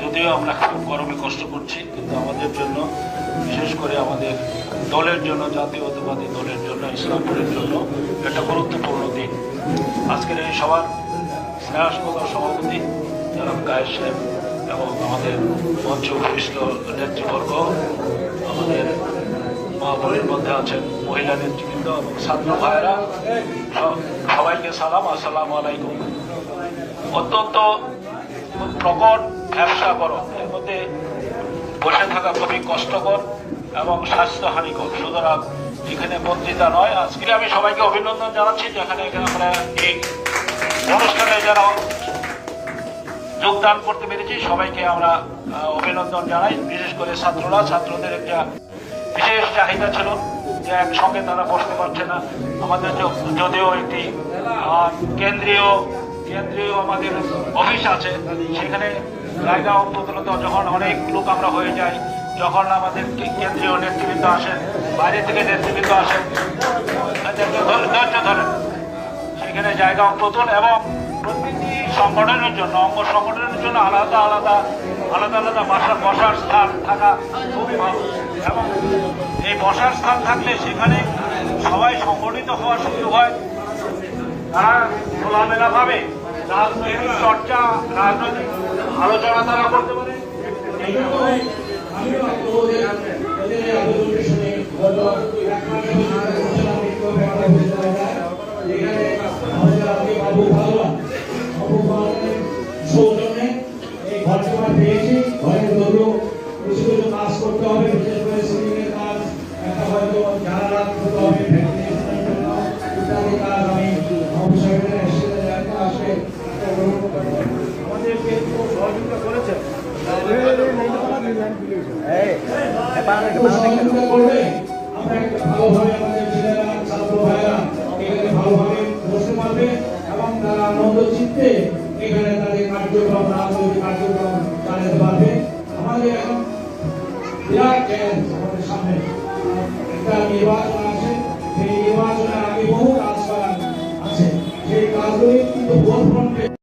যদিও আমরা খুব গরমে কষ্ট করছি কিন্তু আমাদের জন্য বিশেষ করে আমাদের দলের জন্য, জাতীয়তাবাদী দলের জন্য, ইসলামপুরের জন্য একটা গুরুত্বপূর্ণ দিন। আজকের এই সবার স্নেহাস্পদ সভাপতি জনাব গায়ের সাহেব এবং আমাদের মঞ্চ উপবিষ্ট নেতৃবর্গ, আমাদের মহাপুরের মধ্যে আছেন মহিলা নেতৃবৃন্দ এবং ছাত্র ভাইয়েরা সবাইকে সালাম, আসসালামু আলাইকুম। অত্যন্ত প্রকট ব্যবসা করো। এর মধ্যে বসে থাকা খুবই কষ্টকর। এবং স্বাস্থ্যহানিকর সুতরাং এখানে বক্তৃতা নয়, আজকে আমি সবাইকে অভিনন্দন জানাচ্ছি, যেখানে এখানে আমরা এই অনুষ্ঠানে যারা যোগদান করতে পেরেছি। সবাইকে আমরা অভিনন্দন জানাই। বিশেষ করে ছাত্ররা, ছাত্রদের একটা বিশেষ চাহিদা ছিল যে একসঙ্গে তারা বসতে পারছে না। আমাদের যদিও একটি কেন্দ্রীয় কেন্দ্রীয় আমাদের অফিস আছে, সেখানে জায়গা অন্তত যখন অনেক লোক আমরা হয়ে যাই যখন আমাদের কেন্দ্রীয় নেতৃবৃন্দ আসেন, বাইরে থেকে নেতৃবৃন্দ আসেন ধৈর্য ধরেন সেখানে জায়গা অন্ততন এবং প্রতিটি সংগঠনের জন্য, অঙ্গ সংগঠনের জন্য আলাদা আলাদা আলাদা আলাদা বাসা, বসার স্থান থাকা খুবই ভালো। এবং এই বসার স্থান থাকলে সেখানে সবাই সংগঠিত হওয়ার সুযোগ হয়। তারা খোলামেলাভাবে রাজনৈতিক চর্চা, রাজনৈতিক আলোচনা তারা করতে পারে। এই জন্য সৌজন্যে আমরা সেই আগে বহু কাজ করার আছে। সেই কাজগুলি কিন্তু ভোট ফ্রন্টে